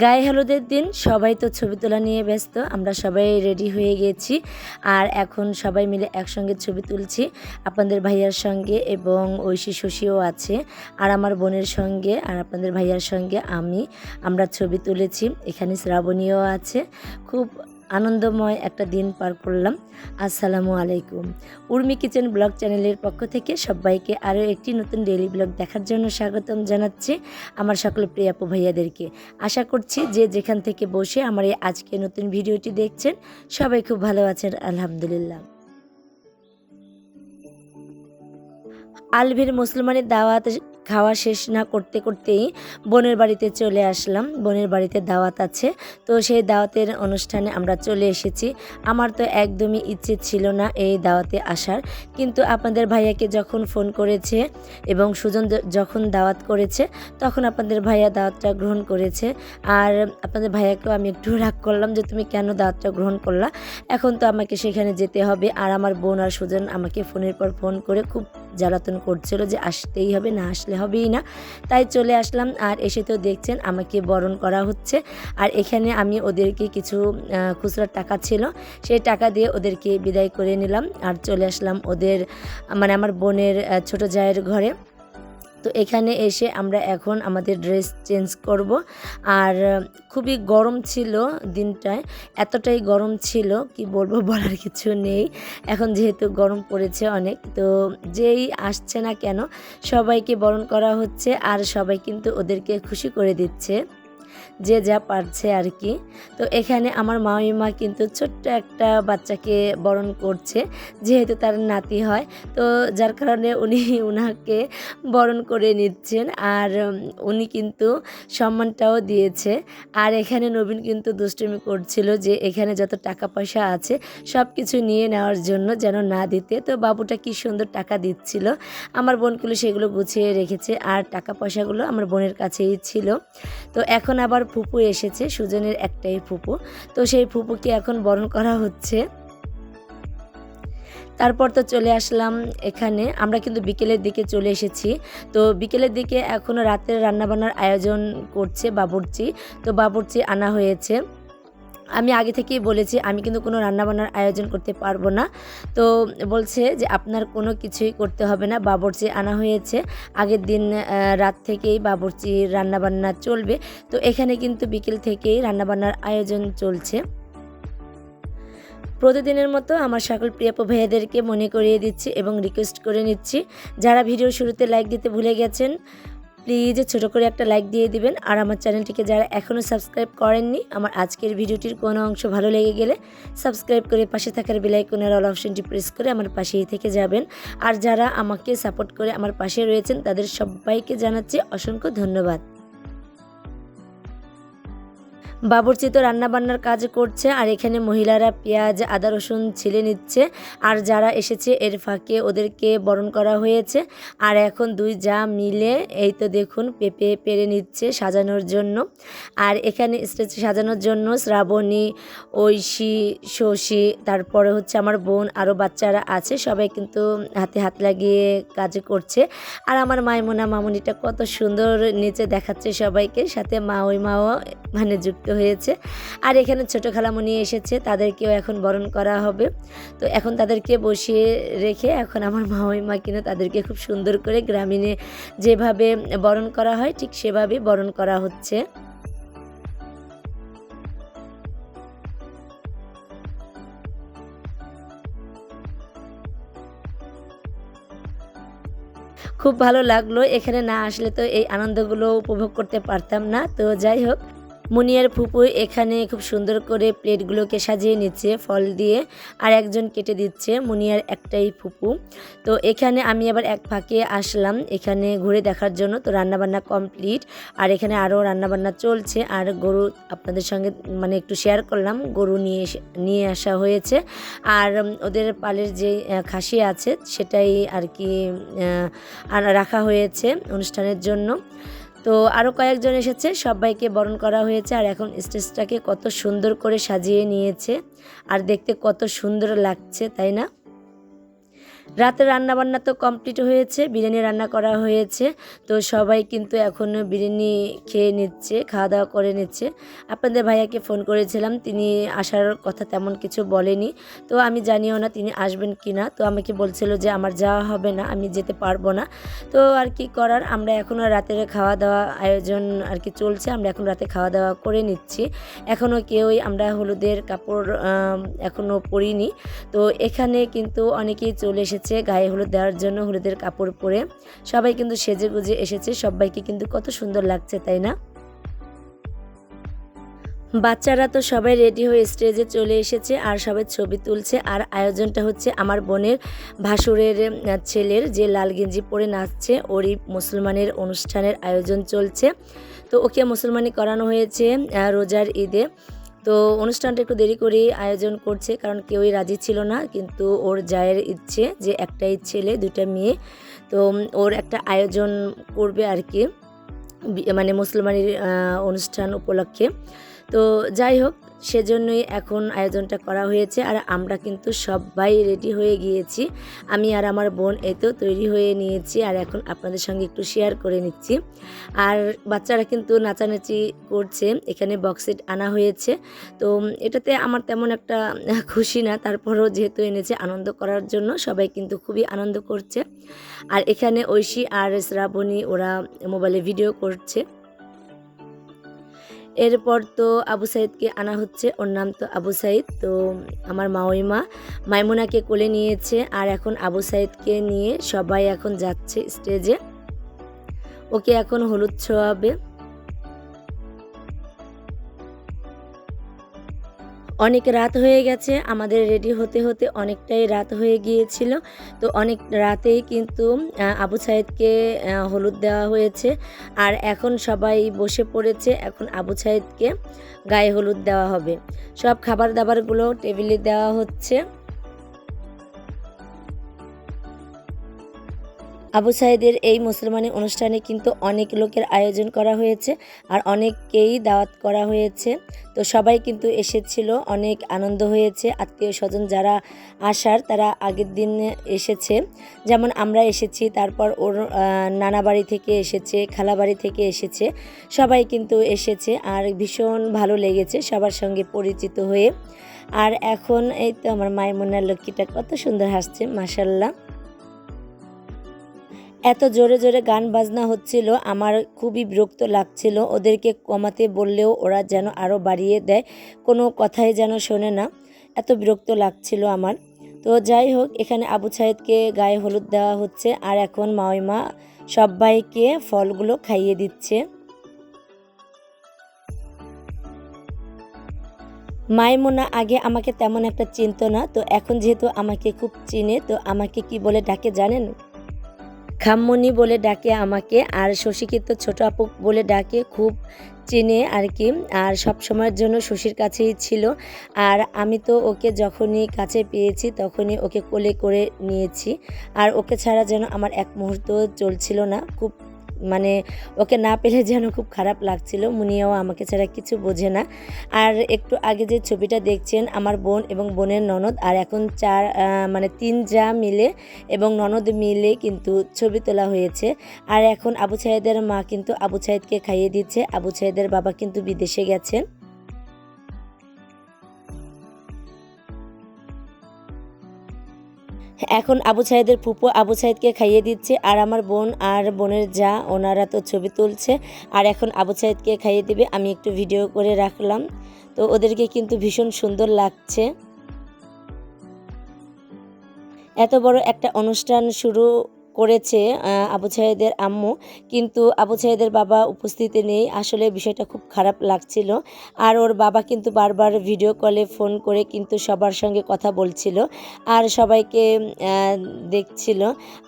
গায়ে হলুদের দিন, সবাই তো ছবি তোলা নিয়ে ব্যস্ত, আমরা সবাই রেডি হয়ে গেছি। আর এখন সবাই মিলে একসঙ্গে ছবি তুলছি, আপনাদের ভাইয়ার সঙ্গে এবং ঐশী শশীও আছে, আর আমার বোনের সঙ্গে, আর আপনাদের ভাইয়ার সঙ্গে আমি, আমরা ছবি তুলেছি, এখানে শ্রাবণীও আছে। খুব আনন্দময় একটা দিন পার করলাম। আসসালামু আলাইকুম। উর্মি কিচেন ব্লগ চ্যানেলের পক্ষ থেকে সবাইকে আরও একটি নতুন ডেইলি ব্লগ দেখার জন্য স্বাগতম জানাচ্ছি আমার সকল প্রিয় আপু ভাইয়াদেরকে। আশা করছি যে যেখান থেকে বসে আমার এই আজকে নতুন ভিডিওটি দেখছেন, সবাই খুব ভালো আছেন, আলহামদুলিল্লাহ। আলভির মুসলমানের দাওয়াত খাওয়া শেষ না করতে করতেই বোনের বাড়িতে চলে আসলাম। বোনের বাড়িতে দাওয়াত আছে। তো সেই দাওয়াতের অনুষ্ঠানে আমরা চলে এসেছি। আমার তো একদমই ইচ্ছে ছিল না এই দাওয়াতে আসার। কিন্তু আপনাদের ভাইয়াকে যখন ফোন করেছে এবং সুজন যখন দাওয়াত করেছে, তখন আপনাদের ভাইয়া দাওয়াতটা গ্রহণ করেছে। আর আপনাদের ভাইয়াকেও আমি একটু রাগ করলাম যে, তুমি কেন দাওয়াতটা গ্রহণ করলা? এখন তো আমাকে সেখানে যেতে হবে। আর আমার বোন আর সুজন আমাকে ফোনের পর ফোন করে খুব জ্বালাতন করছিল যে আসতেই হবে, না আসলে হবেই না। তাই চলে আসলাম আর এসে তো দেখছেন আমাকে বরণ করা হচ্ছে। আর এখানে আমি ওদেরকে কিছু খুচরা টাকা ছিল, সেই টাকা দিয়ে ওদেরকে বিদায় করে নিলাম। আর চলে আসলাম ওদের মানে আমার বোনের ছোট জায়ের ঘরে। তো এখানে এসে আমরা এখন আমাদের ড্রেস চেঞ্জ করব। আর খুবই গরম ছিল দিনটায়, এতটাই গরম ছিল কি বলব বলার কিছু নেই। এখন যেহেতু গরম পড়েছে অনেক, তো যেই আসছে না কেন সবাইকে বরণ করা হচ্ছে আর সবাই কিন্তু ওদেরকে খুশি করে দিচ্ছে। যে যা পারছে আর কি। তো এখানে আমার মামিমা কিন্তু ছোট্ট একটা বাচ্চাকে বরণ করছে, যেহেতু তার নাতি হয়। তো যার কারণে উনি উনাকে বরণ করে নিচ্ছেন আর উনি কিন্তু সম্মানটাও দিয়েছে। আর এখানে নবীন কিন্তু দুষ্টুমি করছিল যে এখানে যত টাকা পয়সা আছে সব কিছু নিয়ে নেওয়ার জন্য যেন না দিতে। তো বাবুটা কি সুন্দর টাকা দিচ্ছিল। আমার বোনগুলো সেগুলো গুছিয়ে রেখেছে আর টাকা পয়সাগুলো আমার বোনের কাছেই ছিল। তো এখন আবার ফুপু এসেছে, সুজনের একটাই ফুপু। তো সেই ফুপুকে এখন বরণ করা হচ্ছে। তারপর তো চলে আসলাম এখানে। আমরা কিন্তু বিকেলের দিকে চলে এসেছি। তো বিকেলের দিকে এখনও রাতের রান্নাবান্নার আয়োজন করছে বাবুর্চি। তো বাবুর্চি আনা হয়েছে। আমি আগে থেকেই বলেছি, আমি কিন্তু কোনো রান্নাবান্নার আয়োজন করতে পারব না। তো বলছে যে আপনার কোনো কিছুই করতে হবে না, বাবরচি আনা হয়েছে। আগের দিন রাত থেকেই বাবরচির রান্নাবান্না চলবে। তো এখানে কিন্তু বিকেল থেকেই রান্নাবান্নার আয়োজন চলছে। প্রতিদিনের মতো আমার সকল প্রিয় ভাইয়াদেরকে মনে করিয়ে দিচ্ছি এবং রিকোয়েস্ট করে নিচ্ছি। যারা ভিডিও শুরুতে লাইক দিতে ভুলে গেছেন প্লিজ ছোট করে একটা লাইক দিয়ে দিবেন। আর আমার চ্যানেলটিকে যারা এখনও সাবস্ক্রাইব করেননি, আমার আজকের ভিডিওটির কোনো অংশ ভালো লেগে গেলে সাবস্ক্রাইব করে পাশে থাকার বেলাইকনের অল অপশনটি প্রেস করে আমার পাশেই থেকে যাবেন। আর যারা আমাকে সাপোর্ট করে আমার পাশে রয়েছেন, তাদের সবাইকে জানাচ্ছি অসংখ্য ধন্যবাদ। বাবুর্চি তো রান্নাবান্নার কাজ করছে আর এখানে মহিলারা পেঁয়াজ, আদা, রসুন ছিলে নিচ্ছে। আর যারা এসেছে এর ফাঁকে ওদেরকে বরণ করা হয়েছে। আর এখন দুই যা মিলে এই তো দেখুন পেঁপে পেরে নিচ্ছে সাজানোর জন্য। আর এখানে স্টেজ সাজানোর জন্য শ্রাবণী, ঐশী, শশী, তারপরে হচ্ছে আমার বোন আরও বাচ্চারা আছে। সবাই কিন্তু হাতে হাত লাগিয়ে কাজ করছে। আর আমার মাইমোনা, মামুনিটা কত সুন্দর নিচে দেখাচ্ছে সবাইকে। সাথে মা ওই মাও মানে যুক্ত হয়েছে। আর এখানে ছোটো খালামণি এসেছে, তাদেরকেও এখন বরণ করা হবে। তো এখন তাদেরকে বসিয়ে রেখে এখন আমার মা ওই মা কিনা তাদেরকে খুব সুন্দর করে গ্রামীণে যেভাবে বরণ করা হয়, ঠিক সেভাবে বরণ করা হচ্ছে। খুব ভালো লাগল, এখানে না আসলে তো এই আনন্দগুলো উপভোগ করতে পারতাম না। তো যাই হোক মুনিয়ার ফুপু এখানে খুব সুন্দর করে প্লেটগুলোকে সাজিয়ে নিচ্ছে, ফল দিয়ে, আর একজন কেটে দিচ্ছে মুনিয়ার একটাই ফুপু। তো এখানে আমি আবার এক ফাঁকে আসলাম, এখানে ঘুরে দেখার জন্য। তো রান্নাবান্না কমপ্লিট, আর এখানে আরও রান্নাবান্না চলছে। আর গরু আপনাদের সঙ্গে মানে একটু শেয়ার করলাম, গরু নিয়ে নিয়ে আসা হয়েছে। আর ওদের পালের যে খাসি আছে, সেটাই আর কি রাখা হয়েছে অনুষ্ঠানের জন্য। তো আরও কয়েকজন এসেছে, সবাইকে বরণ করা হয়েছে আর এখন স্টেজটাকে কত সুন্দর করে সাজিয়ে নিয়েছে। আর দেখতে কত সুন্দর লাগছে, তাই না? রাতের রান্নাবান্না তো কমপ্লিট হয়েছে, বিরিয়ানি রান্না করা হয়েছে, তো সবাই কিন্তু এখন বিরিয়ানি খেয়ে নিচ্ছে, খাওয়া দাওয়া করে নিচ্ছে। আপনাদের ভাইয়াকে ফোন করেছিলাম, তিনি আসার কথা তেমন কিছু বলেনি, তো আমি জানিও না তিনি আসবেন কি না তো আমাকে বলছিল যে আমার যাওয়া হবে না, আমি যেতে পারব না। তো আর কি করার, আমরা এখনও রাতের খাওয়া দাওয়া আয়োজন আর কি চলছে, আমরা এখন রাতে খাওয়া দাওয়া করে নিচ্ছি। এখনও কেউই আমরা হলুদের কাপড় এখনও পরিনি, তো এখানে কিন্তু অনেকেই চলে এসেছে। গায়ে হলুদ দেওয়ার জন্য হলুদের কাপড় পরে সবাই কিন্তু সেজে গুজে এসেছে। সবাইকে কিন্তু কত সুন্দর লাগছে, তাই না? বাচ্চারা তো সবাই রেডি হয়ে স্টেজে চলে এসেছে আর সবাই ছবি তুলছে। আর আয়োজনটা হচ্ছে আমার বোনের ভাসুরের ছেলের যে লাল গেঞ্জি পরে নাচছে। ওরই মুসলমানের অনুষ্ঠানের আয়োজন চলছে। তো ওকে মুসলমানি করানো হয়েছে রোজার ঈদে। তো অনুষ্ঠানটা একটু দেরি করেই আয়োজন করছে, কারণ কেউই রাজি ছিল না। কিন্তু ওর জায়ের ইচ্ছে যে একটাই ছেলে দুটা মেয়ে, তো ওর একটা আয়োজন করবে আর কি মানে মুসলমানের অনুষ্ঠান উপলক্ষে। তো যাই হোক, সেজন্যই এখন আয়োজনটা করা হয়েছে আর আমরা কিন্তু সবাই রেডি হয়ে গিয়েছি। আমি আর আমার বোন তো তৈরি হয়ে নিয়েছি আর এখন আপনাদের সঙ্গে একটু শেয়ার করে নিচ্ছি। আর বাচ্চারা কিন্তু নাচানাচি করছে, এখানে বক্সেট আনা হয়েছে। তো এটাতে আমার তেমন একটা খুশি না, তারপরও যেহেতু এনেছে আনন্দ করার জন্য সবাই কিন্তু খুবই আনন্দ করছে। আর এখানে ঐশী আর শ্রাবণী ওরা মোবাইলে ভিডিও করছে। এরপর তো আবু সাইদকে আনা হচ্ছে, ওর নাম তো আবু সাইদ। তো আমার মাওইমা মাইমুনাকে কোলে নিয়েছে আর এখন আবু সাইদকে নিয়ে সবাই এখন যাচ্ছে স্টেজে ওকে এখন হলুদ ছোঁয়াবে। অনেক রাত হয়ে গেছে, আমাদের রেডি হতে হতে অনেকটাই রাত হয়ে গিয়েছিল। তো অনেক রাতেই কিন্তু আবু সাইদকে হলুদ দেওয়া হয়েছে। আর এখন সবাই বসে পড়েছে, এখন আবু সাইদকে গায়ে হলুদ দেওয়া হবে। সব খাবার দাবারগুলো টেবিলে দেওয়া হচ্ছে। আবু সাহেদের এই মুসলমানি অনুষ্ঠানে কিন্তু অনেক লোকের আয়োজন করা হয়েছে আর অনেককেই দাওয়াত করা হয়েছে। তো সবাই কিন্তু এসেছিল, অনেক আনন্দ হয়েছে। আত্মীয় স্বজন যারা আসার, তারা আগের দিন এসেছে। যেমন আমরা এসেছি, তারপর ওর নানা বাড়ি থেকে এসেছে, খালা বাড়ি থেকে এসেছে। সবাই কিন্তু এসেছে আর ভীষণ ভালো লেগেছে সবার সঙ্গে পরিচিত হয়ে। আর এখন এই তো আমার মায়ের লক্ষ্মীটা কত সুন্দর হাসছে মাসাল্লাহ এত জোরে জোরে গান বাজনা হচ্ছিল, আমার খুবই বিরক্ত লাগছিল। ওদেরকে কমাতে বললেও ওরা যেন আরও বাড়িয়ে দেয়, কোনো কথাই যেন শোনে না। এত বিরক্ত লাগছিল আমার। তো যাই হোক, এখানে আবু সাইদকে গায়ে হলুদ দেওয়া হচ্ছে আর এখন মাওইমা সবাইকে ফলগুলো খাইয়ে দিচ্ছে। মাইমোনা আগে আমাকে তেমন একটা চিনতো না, তো এখন যেহেতু আমাকে খুব চিনে, তো আমাকে কি বলে ডাকে জানেন? খাম্মনি বলে ডাকে আমাকে, আর শশীকে তো ছোট আপু বলে ডাকে, খুব চিনে আর কি। আর সব সময়ের জন্য শশীর কাছেই ছিল। আর আমি তো ওকে যখনই কাছে পেয়েছি, তখনই ওকে কোলে করে নিয়েছি। আর ওকে ছাড়া যেন আমার এক মুহূর্ত চলছিল না। খুব মানে ওকে না পেলে যেন খুব খারাপ লাগছিল। মুনিয়াও আমাকে ছাড়া কিছু বোঝে না। আর একটু আগে যে ছবিটা দেখছেন, আমার বোন এবং বোনের ননদ, আর এখন চার মানে তিন যা মিলে এবং ননদ মিলে কিন্তু ছবি তোলা হয়েছে। আর এখন আবু সাহেদের মা কিন্তু আবু সাহেদকে খাইয়ে দিচ্ছে। আবু সাহেদের বাবা কিন্তু বিদেশে গেছেন। এখন আবু সাহেদের ফুপু আবু সাহেদকে খাইয়ে দিচ্ছে, আর আমার বোন আর বোনের যা, ওনারা তো ছবি তুলছে। আর এখন আবু সাহেদকে খাইয়ে দিবে, আমি একটু ভিডিও করে রাখলাম। তো ওদেরকে কিন্তু ভীষণ সুন্দর লাগছে। এত বড় একটা অনুষ্ঠান শুরু করেছে আবু সাহেদের আম্মু। কিন্তু আবু সাহেদের বাবা উপস্থিতি নেই, আসলে বিষয়টা খুব খারাপ লাগছিল। আর ওর বাবা কিন্তু বারবার ভিডিও কলে ফোন করে কিন্তু সবার সঙ্গে কথা বলছিল। আর সবাইকে দেখছিল।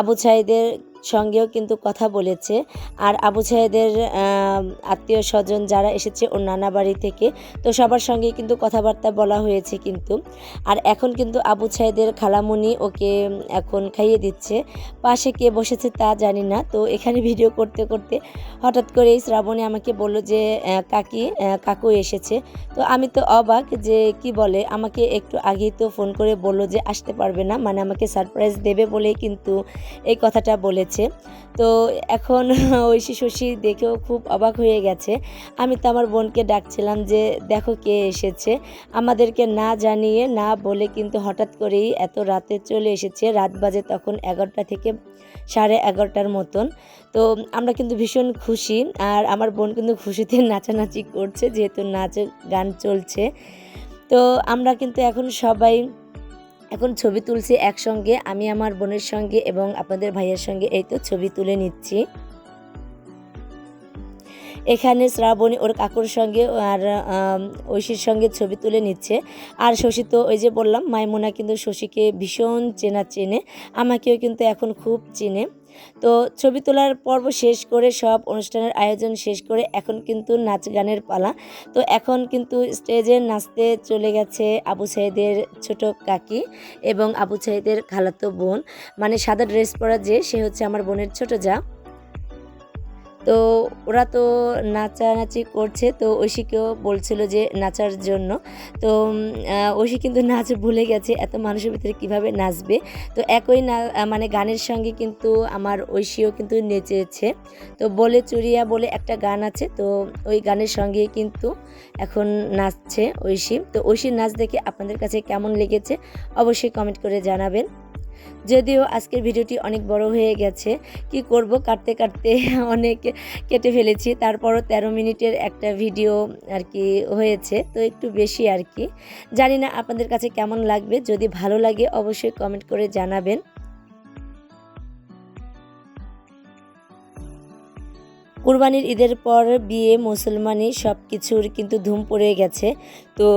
আবু সাহেদের সঙ্গেও কিন্তু কথা বলেছে। আর আবু সাহেদের আত্মীয় স্বজন যারা এসেছে ওর নানা বাড়ি থেকে, তো সবার সঙ্গে কিন্তু কথাবার্তা বলা হয়েছে কিন্তু। আর এখন কিন্তু আবু সাহেদের খালামুনি ওকে এখন খাইয়ে দিচ্ছে। পাশে কে বসেছে তা জানি না। তো এখানে ভিডিও করতে করতে হঠাৎ করেই শ্রাবণী আমাকে বলল যে কাকি কাকু এসেছে। তো আমি তো অবাক যে কি বলে, আমাকে একটু আগেই তো ফোন করে বলল যে, আসতে পারবে না। মানে আমাকে সারপ্রাইজ দেবে বলেই কিন্তু এই কথাটা বলেছে। তো এখন ঐশী শশী দেখেও খুব অবাক হয়ে গেছে। আমি তো আমার বোনকে ডাকছিলাম যে, দেখো কে এসেছে। আমাদেরকে না জানিয়ে, না বলে কিন্তু হঠাৎ করেই এত রাতে চলে এসেছে। রাত বাজে তখন এগারোটা থেকে সাড়ে এগারোটার মতন। তো আমরা কিন্তু ভীষণ খুশি আর আমার বোন কিন্তু খুশিতে নাচানাচি করছে, যেহেতু নাচ গান চলছে। তো আমরা কিন্তু এখন সবাই এখন ছবি তুলছি একসঙ্গে, আমি আমার বোনের সঙ্গে এবং আপনাদের ভাইয়ের সঙ্গে, এই তো ছবি তুলে নিচ্ছি। এখানে শ্রাবণী ওর কাকুর সঙ্গে আর ঐশীর সঙ্গে ছবি তুলে নিচ্ছে। আর শশী তো ওই যে বললাম, মাইমুনা কিন্তু শশীকে ভীষণ চেনা চেনে, আমাকেও কিন্তু এখন খুব চেনে। তো ছবি তোলার পর্ব শেষ করে, সব অনুষ্ঠানের আয়োজন শেষ করে এখন কিন্তু নাচ গানের পালা। তো এখন কিন্তু স্টেজে নাচতে চলে গেছে আবু সাইদের ছোট কাকি এবং আবু সাইদের খালাতো বোন। মানে সাদা ড্রেস পরা যে, সে হচ্ছে আমার বোনের ছোট যা। তো ওরা তো নাচানাচি করছে। তো ঐশীকেও বলছিল যে নাচার জন্য। তো ঐশী কিন্তু নাচ ভুলে গেছে, এত মানুষের ভিতরে কীভাবে নাচবে? তো একই না মানে গানের সঙ্গে কিন্তু আমার ঐশীও কিন্তু নেচেছে। তো বলে চুরিয়া বলে একটা গান আছে, তো ওই গানের সঙ্গে কিন্তু এখন নাচছে ঐশী। তো ঐশীর নাচ দেখে আপনাদের কাছে কেমন লেগেছে, অবশ্যই কমেন্ট করে জানাবেন। যদিও আজকের ভিডিওটি অনেক বড় হয়ে গেছে, কি করব কাটতে কাটতে অনেক কেটে ফেলেছি। তারপরও তেরো মিনিটের একটা ভিডিও আর কি হয়েছে, তো একটু বেশি আর কি। জানি না আপনাদের কাছে কেমন লাগবে, যদি ভালো লাগে অবশ্যই কমেন্ট করে জানাবেন। কুরবানির ঈদের পর বিয়ে, মুসলমানি সব কিছুর কিন্তু ধুম পড়ে গেছে। তো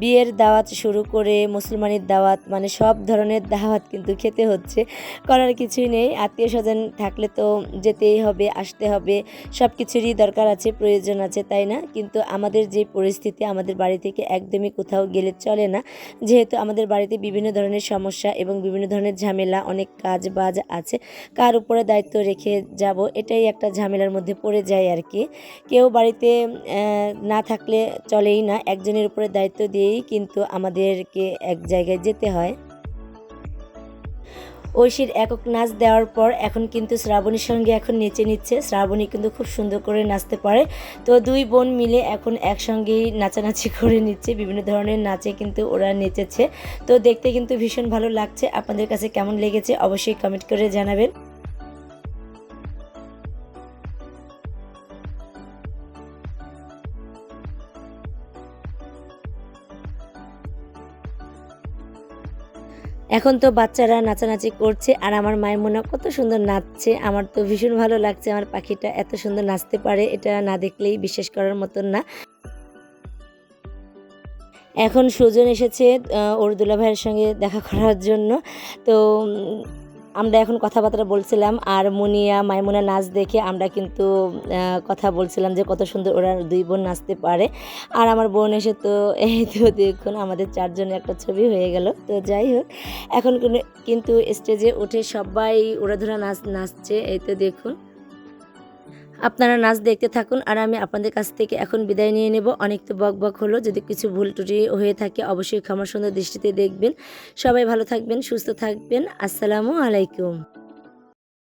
বিয়ের দাওয়াত শুরু করে মুসলমানির দাওয়াত মানে সব ধরনের দাওয়াত কিন্তু খেতে হচ্ছে। করার কিছুই নেই আত্মীয় স্বজন থাকলে তো যেতেই হবে, আসতে হবে সব কিছুরই দরকার আছে, প্রয়োজন আছে, তাই না? কিন্তু আমাদের যে পরিস্থিতি, আমাদের বাড়ি থেকে একদমই কোথাও গেলে চলে না। যেহেতু আমাদের বাড়িতে বিভিন্ন ধরনের সমস্যা এবং বিভিন্ন ধরনের ঝামেলা, অনেক কাজ বাজ আছে, কার উপরে দায়িত্ব রেখে যাব, এটাই একটা ঝামেলার মধ্যে পড়ে যায় আর কি। কেউ বাড়িতে না থাকলে চলেই না, একজনের উপরে দায়িত্ব দিয়েই কিন্তু আমাদেরকে এক জায়গায় যেতে হয়। ঐশীর একক নাচ দেওয়ার পর এখন কিন্তু শ্রাবণীর সঙ্গে এখন নেচে নিচ্ছে। শ্রাবণী কিন্তু খুব সুন্দর করে নাচতে পারে। তো দুই বোন মিলে এখন একসঙ্গেই নাচানাচি করে নিচ্ছে। বিভিন্ন ধরনের নাচে কিন্তু ওরা নেচেছে। তো দেখতে কিন্তু ভীষণ ভালো লাগছে। আপনাদের কাছে কেমন লেগেছে অবশ্যই কমেন্ট করে জানাবেন। এখন তো বাচ্চারা নাচানাচি করছে আর আমার মায়ের মনে কত সুন্দর নাচছে। আমার তো ভীষণ ভালো লাগছে আমার পাখিটা এত সুন্দর নাচতে পারে, এটা না দেখলেই বিশ্বাস করার মতন না। এখন সুজন এসেছে ওর দুলা ভাইয়ের সঙ্গে দেখা করার জন্য। তো আমরা এখন কথাবার্তা বলছিলাম আর মুনিয়া, মাইমুনা নাচ দেখে আমরা কিন্তু কথা বলছিলাম যে কত সুন্দর ওরা দুই বোন নাচতে পারে। আর আমার বোন এসে তো, এই তো দেখুন আমাদের চারজনের একটা ছবি হয়ে গেল। তো যাই হোক, এখন কিন্তু স্টেজে উঠে সবাই ওরা ধরা নাচ, নাচছে, এই তো দেখুন। আপনারা নাচ দেখতে থাকুন আর আমি আপনাদের কাছ থেকে এখন বিদায় নিয়ে নেব। অনেক তো বক বক হলো, যদি কিছু ভুল ত্রুটি হয়ে থাকে অবশ্যই ক্ষমা সুন্দর দৃষ্টিতে দেখবেন। সবাই ভালো থাকবেন, সুস্থ থাকবেন। আসসালামু আলাইকুম।